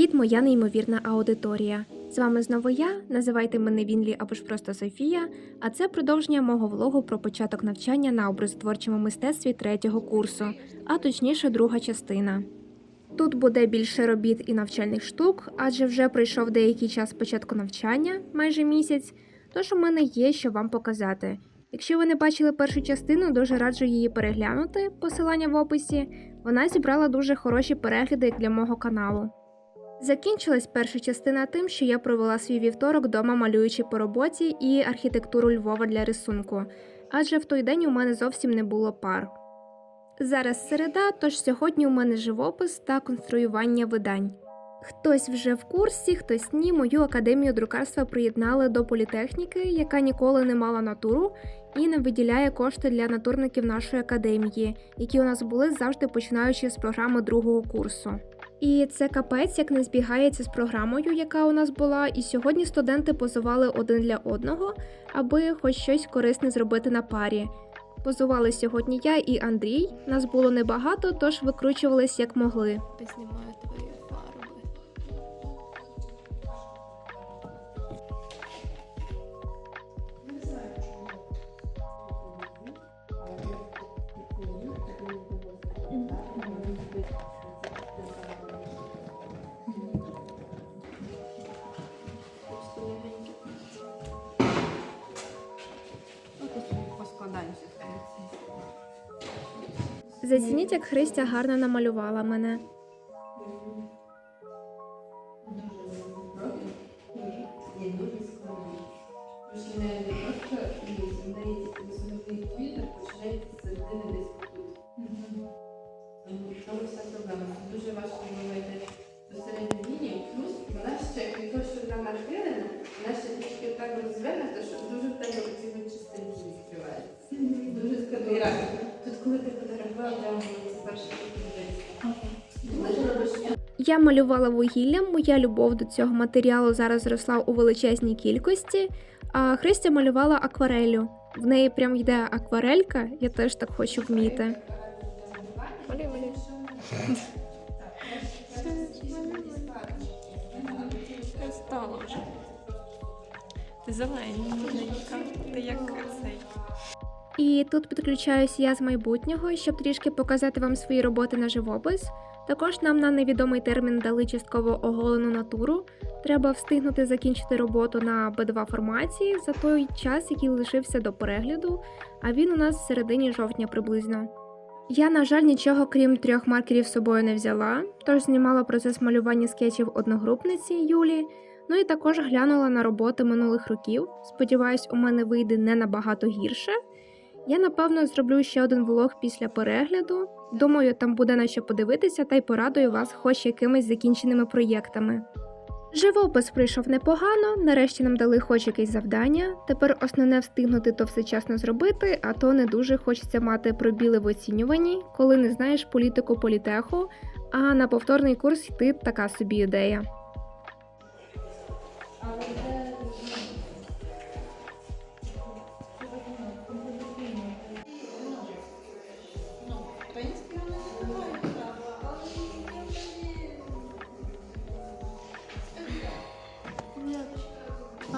Привіт, моя неймовірна аудиторія! З вами знову я. Називайте мене Вінлі або ж просто Софія. А це продовження мого влогу про початок навчання на образотворчому мистецтві третього курсу, а точніше, друга частина. Тут буде більше робіт і навчальних штук, адже вже пройшов деякий час початку навчання, майже місяць. Тож у мене є що вам показати. Якщо ви не бачили першу частину, дуже раджу її переглянути. Посилання в описі. Вона зібрала дуже хороші перегляди для мого каналу. Закінчилась перша частина тим, що я провела свій вівторок дома малюючи по роботі і архітектуру Львова для рисунку, адже в той день у мене зовсім не було пар. Зараз середа, тож сьогодні у мене живопис та конструювання видань. Хтось вже в курсі, хтось ні. Мою академію друкарства приєднали до політехніки, яка ніколи не мала натуру і не виділяє кошти для натурників нашої академії, які у нас були завжди починаючи з програми другого курсу. І це капець, як не збігається з програмою, яка у нас була, і сьогодні студенти позували один для одного, аби хоч щось корисне зробити на парі. Позували сьогодні я і Андрій. Нас було небагато, тож викручувались як могли. Знімаю Зацініть, як Христя гарно намалювала мене. Малювала вугіллям, моя любов до цього матеріалу зараз зросла у величезній кількості, а Христя малювала акварелю. В неї прям йде акварелька, я теж так хочу вміти. Ти зелененька, ти як цей. І тут підключаюсь я з майбутнього, щоб трішки показати вам свої роботи на живопис. Також нам на невідомий термін дали частково оголену натуру. Треба встигнути закінчити роботу на B2 форматі за той час, який лишився до перегляду, а він у нас в середині жовтня приблизно. Я, на жаль, нічого крім трьох маркерів з собою не взяла, тож знімала процес малювання скетчів одногрупниці Юлі. Ну і також глянула на роботи минулих років. Сподіваюсь, у мене вийде не набагато гірше. Я напевно зроблю ще один влог після перегляду. Думаю, там буде на що подивитися та й порадую вас хоч якимись закінченими проєктами. Живопис пройшов непогано, нарешті нам дали хоч якесь завдання. Тепер основне встигнути то все часно зробити, а то не дуже хочеться мати пробіли в оцінюванні, коли не знаєш політику політеху, а на повторний курс йти така собі ідея. Я,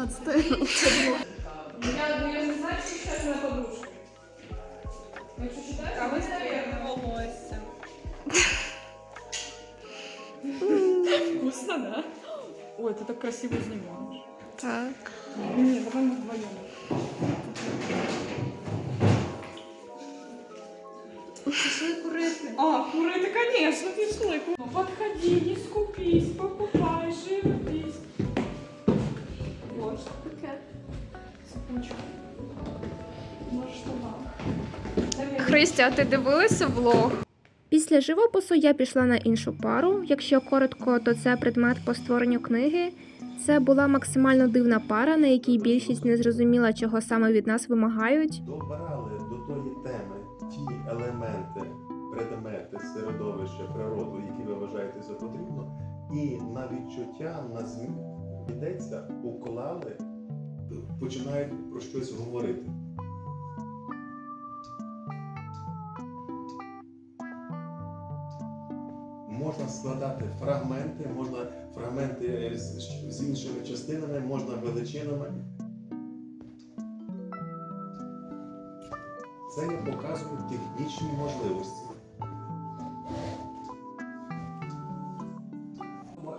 ну, я не знаю, що ще на подушку. Якщо читаєш, А ви стоїте волосся. Вкусно, да? Ой, ты так красиво снимаешь. Так. Нет, давай мы вдвоем. пішли курити. А, куры, ты, конечно, пішли. Ну, Подходи, не скупись, покупай, Христя, ти дивилася влог? Після живопису я пішла на іншу пару. Якщо коротко, то це предмет по створенню книги. Це була максимально дивна пара, на якій більшість не зрозуміла, чого саме від нас вимагають. добрали до тої теми ті елементи, предмети, середовище, природу, які ви вважаєте за потрібно, і на відчуття, на змін йдеться, уклали, починають про щось говорити. Можна складати фрагменти, можна фрагменти з, з іншими частинами, можна величинами. Це я показую технічні можливості.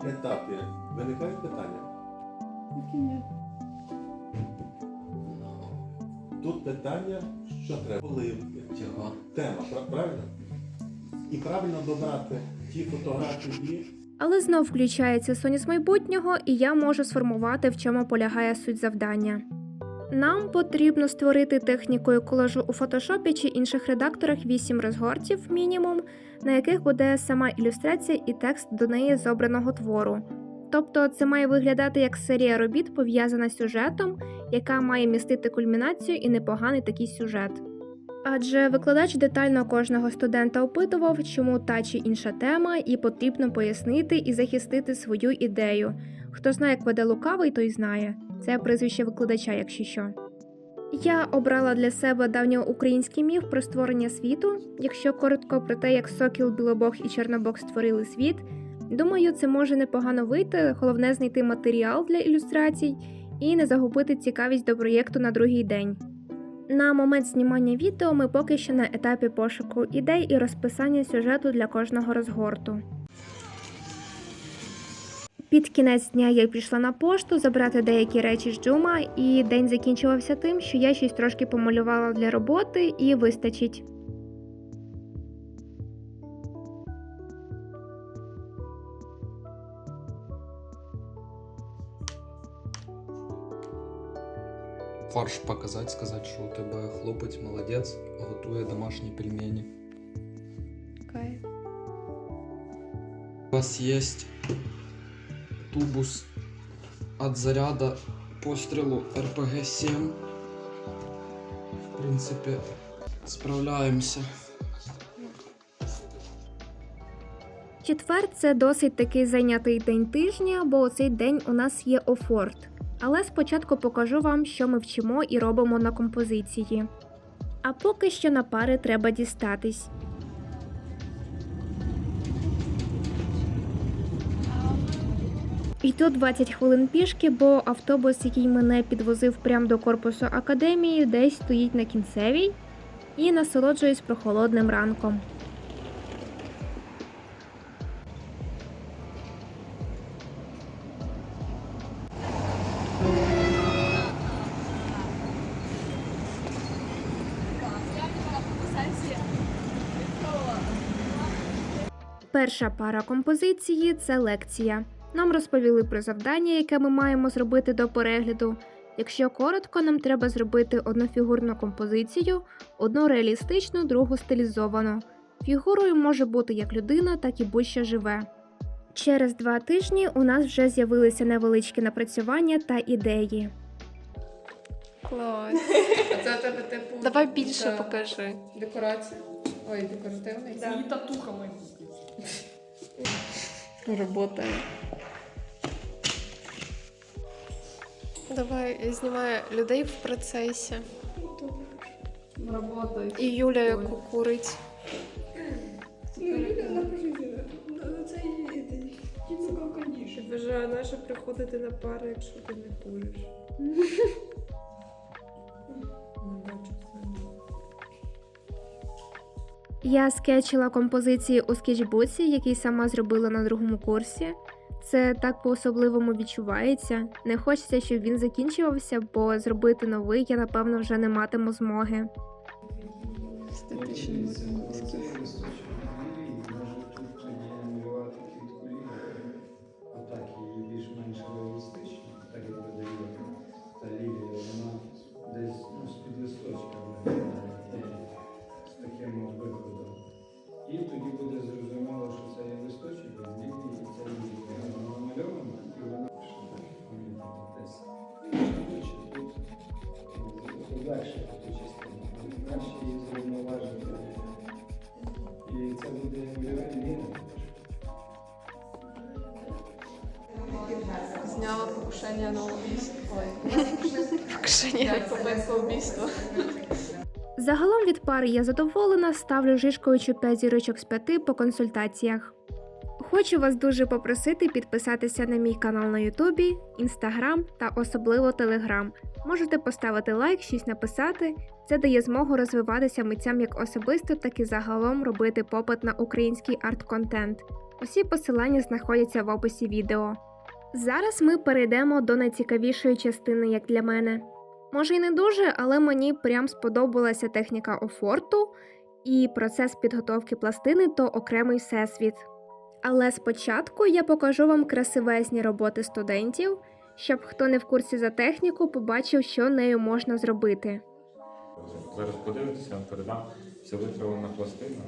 На етапі виникають питання. Тут питання, що треба, поливки, тема, правильно? І правильно добрати ті фотографії. Але знов включається Соня з майбутнього, і я можу сформувати, в чому полягає суть завдання. Нам потрібно створити технікою колажу у фотошопі чи інших редакторах 8 розгортів мінімум, на яких буде сама ілюстрація і текст до неї з обраного твору. Тобто це має виглядати як серія робіт, пов'язана з сюжетом, яка має містити кульмінацію і непоганий такий сюжет. Адже викладач детально кожного студента опитував, чому та чи інша тема, і потрібно пояснити і захистити свою ідею. Хто знає, як веде лукавий, той знає. Це прізвище викладача, якщо що. Я обрала для себе давньоукраїнський міф про створення світу. Якщо коротко про те, як Сокіл, Білобог і Чорнобог створили світ, думаю, це може непогано вийти. Головне знайти матеріал для ілюстрацій і не загубити цікавість до проєкту на другий день. На момент знімання відео ми поки що на етапі пошуку ідей і розписання сюжету для кожного розгорту. Під кінець дня я пішла на пошту забрати деякі речі з джума, і день закінчувався тим, що я щось трошки помалювала для роботи і вистачить. Фарш показати, сказати, що у тебе хлопець молодець, готує домашні пельмені. Кайф. У вас є тубус від заряда пострілу РПГ-7. В принципі, справляємося. Четвер це досить такий зайнятий день тижня, бо у цей день у нас є офорт. Але спочатку покажу вам, що ми вчимо і робимо на композиції. А поки що на пари треба дістатись. Йду 20 хвилин пішки, бо автобус, який мене підвозив прямо до корпусу академії, десь стоїть на кінцевій і насолоджуюсь прохолодним ранком. Перша пара композиції це лекція. Нам розповіли про завдання, яке ми маємо зробити до перегляду. Якщо коротко, нам треба зробити одну фігурну композицію, одну реалістичну, другу стилізовану. Фігурою може бути як людина, так і будь-що живе. Через два тижні у нас вже з'явилися невеличкі напрацювання та ідеї. Клас. А це у тебе типу. Давай більше да, покажи. Декорація. Ой, декоративний. Це її татуха майбутня. Робота. Давай я знімаю людей в процесі. Робота. І Юля яку курить. Ти вважає, наше приходити на пари, якщо ти не куриш. Я скетчила композиції у скетчбуці, який сама зробила на другому курсі. Це так по-особливому відчувається. Не хочеться, щоб він закінчувався, бо зробити новий я напевно вже не матиму змоги. Естетичний. Легше таку частину, краще її зрівноважити. І це буде лінія. Зняла покушення на убійство. Покушення на убійство. Загалом від пари я задоволена, ставлю жишкою 5 зірочок з 5 по консультаціях. Хочу вас дуже попросити підписатися на мій канал на Ютубі, Інстаграм та особливо Телеграм. Можете поставити лайк, щось написати. Це дає змогу розвиватися митцям як особисто, так і загалом робити попит на український арт-контент. Усі посилання знаходяться в описі відео. Зараз ми перейдемо до найцікавішої частини, як для мене. Може й не дуже, але мені прям сподобалася техніка офорту і процес підготовки пластини то окремий всесвіт. Але спочатку я покажу вам красивезні роботи студентів, щоб хто не в курсі за техніку, побачив, що нею можна зробити. Зараз подивитися, передам. Це витравлена пластина.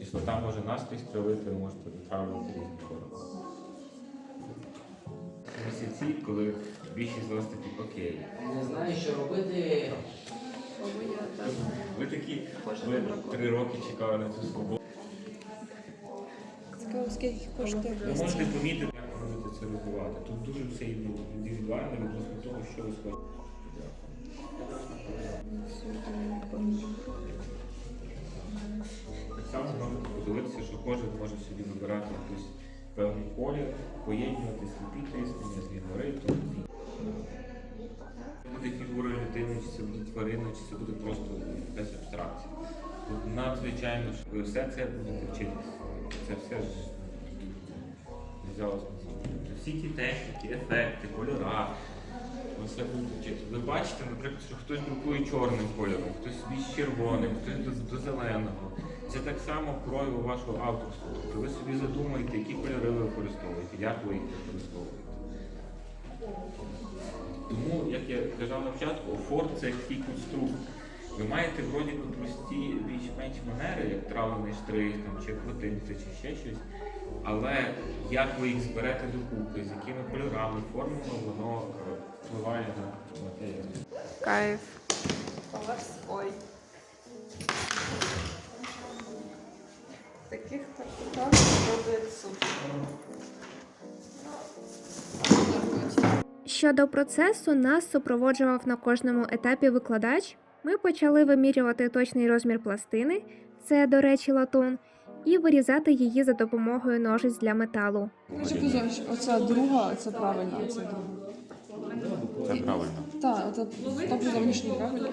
І що там може наскрізь травити, ви можете витравлювати різні форми. Місяці, коли більшість з вас такі окей. Не знаю, що робити. Ви такі, ви три роки чекали на цю свободу. Цікаво, скільки коштує Ви можете помітити, як ви будете це розвивати. Тут дуже все індивідуально відносно того, що ви схочете. Так само можете подивитися, що кожен може собі вибирати якийсь певний колір, поєднувати сліпі тиснення, згори, то Це буде фігура людини, чи це буде тварина, чи це буде просто якась абстракція. Тут надзвичайно ви все це будете вчити. Це все ж на самому. Всі ті техніки, ефекти, кольора. Будете. Ви бачите, наприклад, що хтось друкує чорним кольором, хтось більш червоним, хтось до, до зеленого. Це так само прояв вашого авторства. Тобто ви собі задумаєте, які кольори ви використовуєте, як ви їх використовуєте. Тому, як я казав на початку, офорт це такий конструкт. Ви маєте вроді би прості більш-менш манери, як травлений штрих, там, чи квотинці, чи ще щось. Але як ви їх зберете докупи, з якими кольорами, формами, воно е, впливає на матеріал. Кайф. Ой. Таких так супер. Щодо процесу, нас супроводжував на кожному етапі викладач. Ми почали вимірювати точний розмір пластини, це, до речі, латун, і вирізати її за допомогою ножиць для металу. Оця друга, це правильно, це друга. Це правильно. Так, це так зовнішній правильно.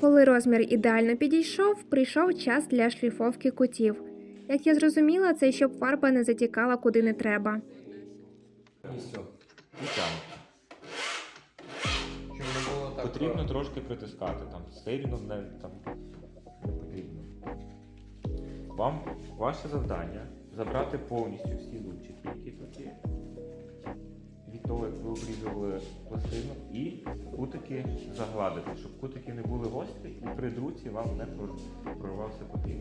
Коли розмір ідеально підійшов, прийшов час для шліфовки кутів. Як я зрозуміла, це щоб фарба не затікала куди не треба. І все. І тягнете. Щоб не було так. Потрібно трошки притискати, там сильно не, там, не потрібно. Вам ваше завдання забрати повністю всі зубчики, які тут є. Від того, як ви обрізували пластину, і кутики загладити, щоб кутики не були гострі і при друці вам не прорвався папір.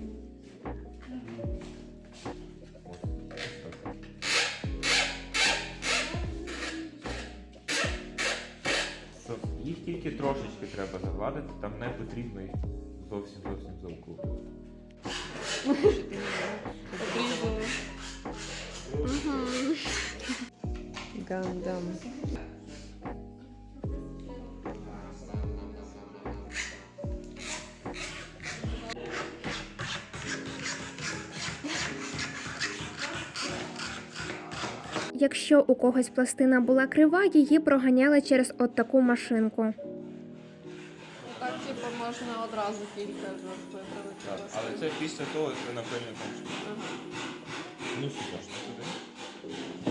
Їх тільки трошечки треба загладити, там не потрібно їх зовсім зовсім заокруглити. Гандам. Якщо у когось пластина була крива, її проганяли через от таку машинку. Так, типу, можна одразу кілька виправити. Але це після того, як ви напевне кончите. Ну що ж туди.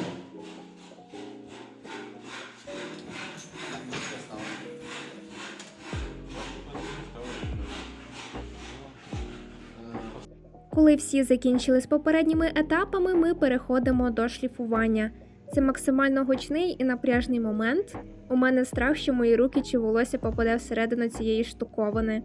Коли всі закінчили з попередніми етапами, ми переходимо до шліфування. Це максимально гучний і напряжний момент. У мене страх, що мої руки чи волосся попаде всередину цієї штуковини.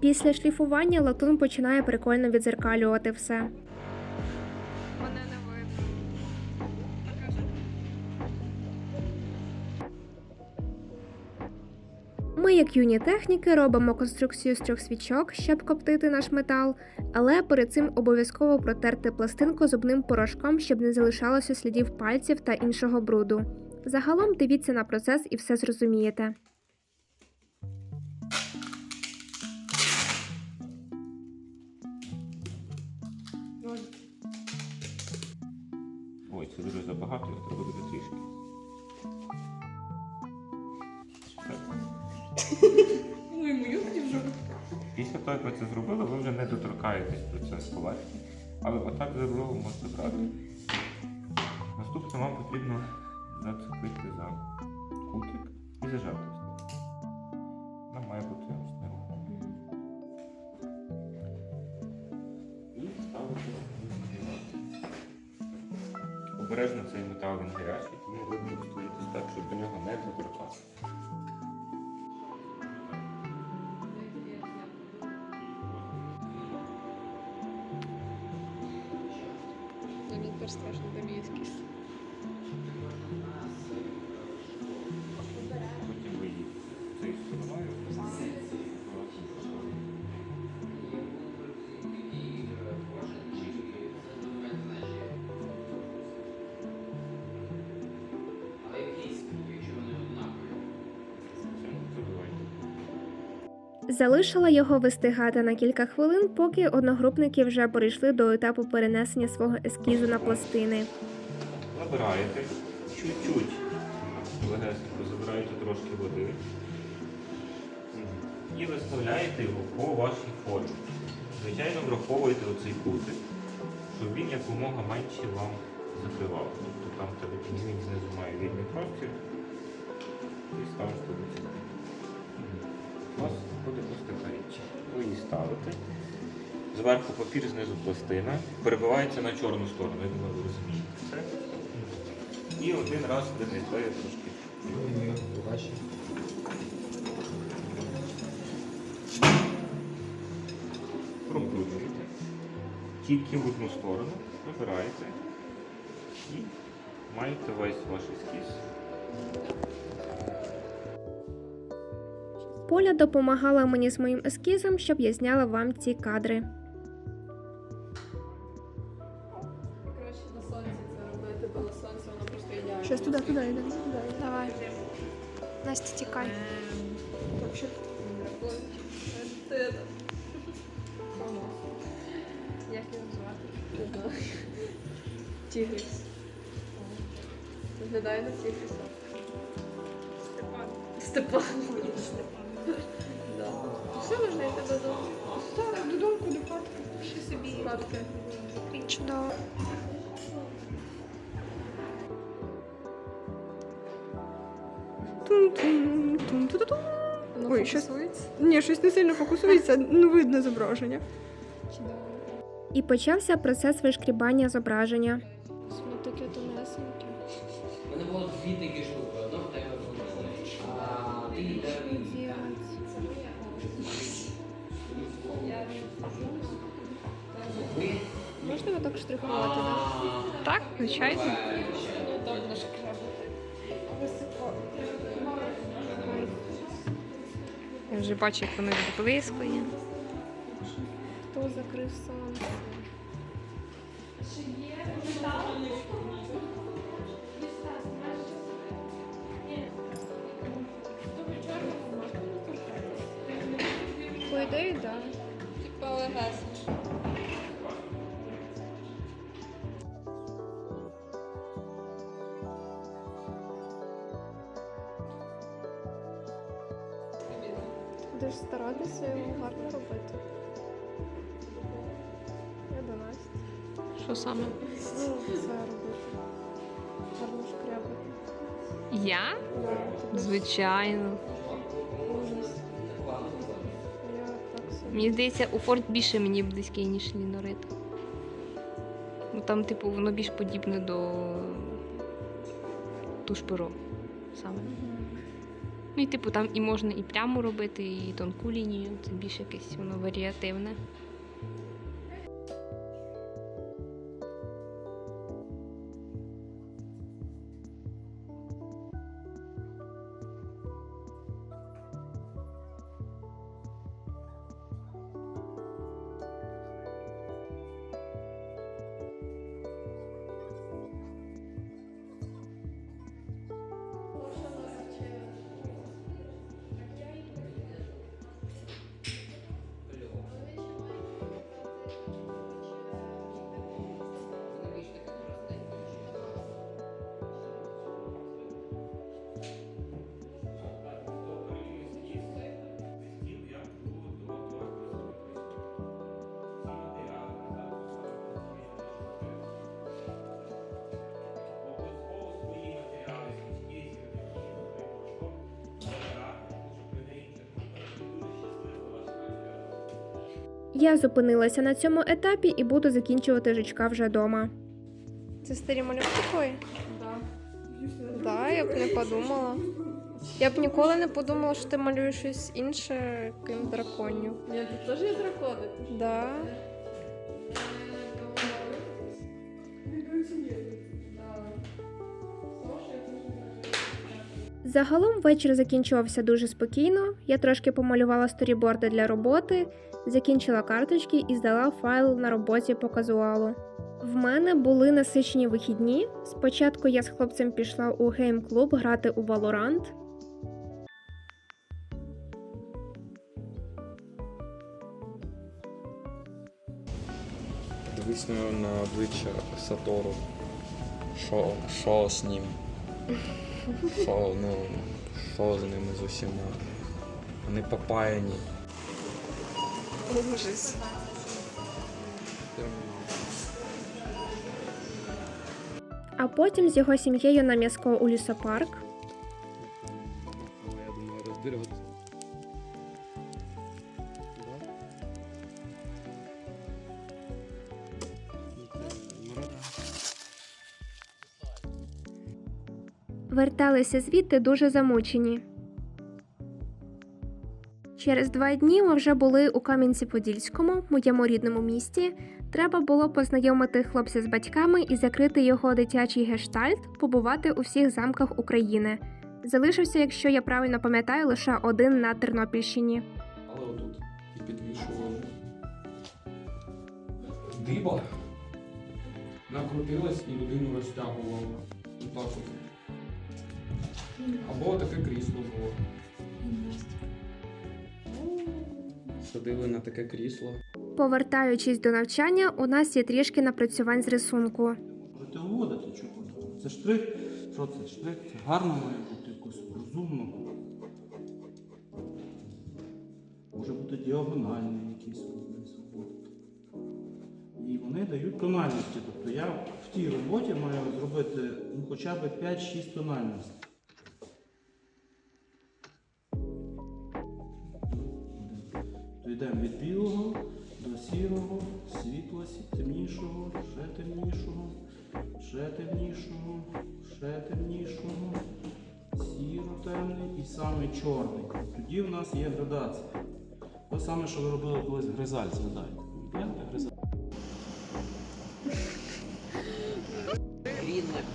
Після шліфування латун починає прикольно відзеркалювати все. Ми, як юні техніки, робимо конструкцію з трьох свічок, щоб коптити наш метал, але перед цим обов'язково протерти пластинку зубним порошком, щоб не залишалося слідів пальців та іншого бруду. Загалом дивіться на процес і все зрозумієте. Ой, це дуже забагато, треба буде трішки. Ну і мою вже. Після того, як ви це зробили, ви вже не доторкаєтесь до цієї поверхні. Але отак за другу можете брати. Наступне вам потрібно зацепити за кутик і зажати. Тепер страшно, де мій ескіз. Залишила його вистигати на кілька хвилин, поки одногрупники вже перейшли до етапу перенесення свого ескізу на пластини. Набираєте чуть-чуть. Легесенько забираєте трошки води. І виставляєте його по вашій формі. Звичайно, враховуєте оцей кутик, щоб він якомога менше вам закривав. Тобто там тебе він знизу має вільний простір. І до цього. У вас така річ. Ви її ставите. Зверху папір, знизу пластина. Перебивається на чорну сторону, я думаю, ви розумієте це. І один раз принесли трошки. Прокручуєте. Тільки в одну сторону вибираєте і маєте весь ваш ескіз. Поля допомагала мені з моїм ескізом, щоб я зняла вам ці кадри. Краще на сонці це робити, бо на сонці воно просто ідеально. Щас туди, туди йдемо. Давай. Настя, тікай. Это. Як його звати? Тігріс. Виглядає на Тігріса. Степан. Степан. Да. Спадки. Чудово. Тун-тун-тун-тун-тун. Ой, щось- Ні, щось не сильно фокусується, ну видно зображення. Чудово. І почався процес вишкрібання зображення. Так штрихувати, так? Так, звичайно. Я вже бачу, як воно відблискує. Хто закрив сонце? По Що саме? Ну, це робити. Гарно шкрябати. Я? Да, Звичайно. ужас. Я так собі. Мені здається, у Форд більше мені близький, ніж лінорит. Ну там, типу, воно більш подібне до тушперо саме. Ну і типу там і можна і прямо робити, і тонку лінію. Це більш якесь воно варіативне. Я зупинилася на цьому етапі і буду закінчувати жучка вже вдома. Це старі малюнки твої? Да, я б не подумала. Я б ніколи не подумала, що ти малюєш щось інше, крім драконів. Ні, тут теж є дракони. Да. Загалом вечір закінчувався дуже спокійно. Я трошки помалювала сторіборди для роботи, закінчила карточки і здала файл на роботі по казуалу. В мене були насичені вихідні. Спочатку я з хлопцем пішла у гейм-клуб грати у Valorant. Дивись на, обличчя Сатору. Що, що з ним? Що, ну, що з ними з усіма? Вони попаяні. Ужас. А потім з його сім'єю на м'язко у лісопарк. Я думаю, розберет. Верталися звідти дуже замучені. Через два дні ми вже були у Кам'янці-Подільському, моєму рідному місті. Треба було познайомити хлопця з батьками і закрити його дитячий гештальт, побувати у всіх замках України. Залишився, якщо я правильно пам'ятаю, лише один на Тернопільщині. Але отут і підвішували. Диба накрутилась і людину розтягувала. Отак от. Або таке крісло було. Садили на таке крісло. Повертаючись до навчання, у нас є трішки напрацювань з рисунку. Можете виводити чого. Це штрих. Що це? Штрих? Це гарно має бути якось розумно. Може бути діагональний якийсь. І вони дають тональності. Тобто я в тій роботі маю зробити ну, хоча б 5-6 тональностей. Йдемо від білого до сірого, світло темнішого, ще темнішого, ще темнішого, ще темнішого, сіро темний і саме чорний. Тоді в нас є градація. Те саме, що ви робили колись гризаль, згадайте. Пам'ятаєте гризаль?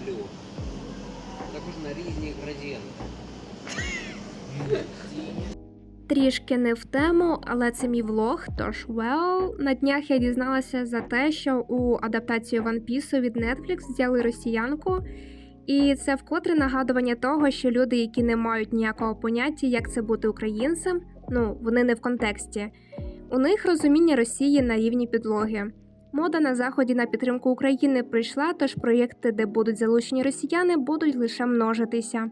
Blue. Також на різні градієнти. Трішки не в тему, але це мій влог. Тож well, на днях я дізналася за те, що у адаптацію One Piece від Netflix взяли росіянку. І це вкотре нагадування того, що люди, які не мають ніякого поняття, як це бути українцем, ну вони не в контексті. У них розуміння Росії на рівні підлоги. Мода на заході на підтримку України прийшла, тож проєкти, де будуть залучені росіяни, будуть лише множитися.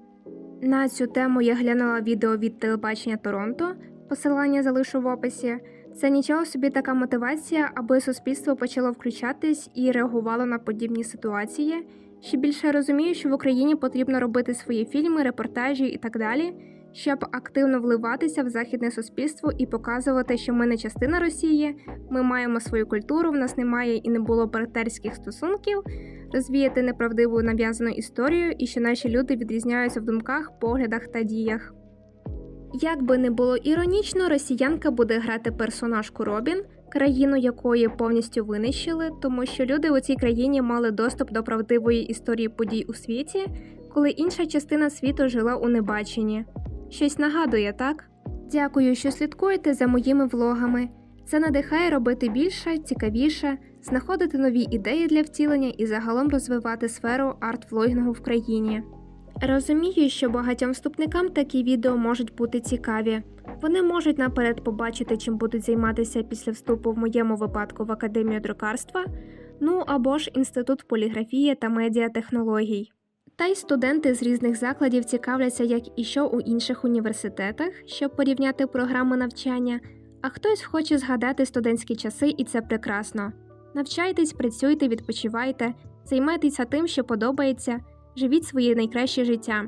На цю тему я глянула відео від телебачення Торонто. Посилання залишу в описі. Це нічого собі така мотивація, аби суспільство почало включатись і реагувало на подібні ситуації. Ще більше розумію, що в Україні потрібно робити свої фільми, репортажі і так далі, щоб активно вливатися в західне суспільство і показувати, що ми не частина Росії, ми маємо свою культуру, в нас немає і не було братерських стосунків, розвіяти неправдиву нав'язану історію і що наші люди відрізняються в думках, поглядах та діях. Як би не було іронічно, росіянка буде грати персонажку Робін, країну якої повністю винищили, тому що люди у цій країні мали доступ до правдивої історії подій у світі, коли інша частина світу жила у небаченні. Щось нагадує, так? Дякую, що слідкуєте за моїми влогами. Це надихає робити більше, цікавіше, знаходити нові ідеї для втілення і загалом розвивати сферу арт-влогінгу в країні. Розумію, що багатьом вступникам такі відео можуть бути цікаві. Вони можуть наперед побачити, чим будуть займатися після вступу в моєму випадку в академію друкарства, ну або ж інститут поліграфії та медіатехнологій. Та й студенти з різних закладів цікавляться, як і що у інших університетах, щоб порівняти програми навчання, а хтось хоче згадати студентські часи, і це прекрасно. Навчайтесь, працюйте, відпочивайте, займайтеся тим, що подобається, живіть своє найкраще життя.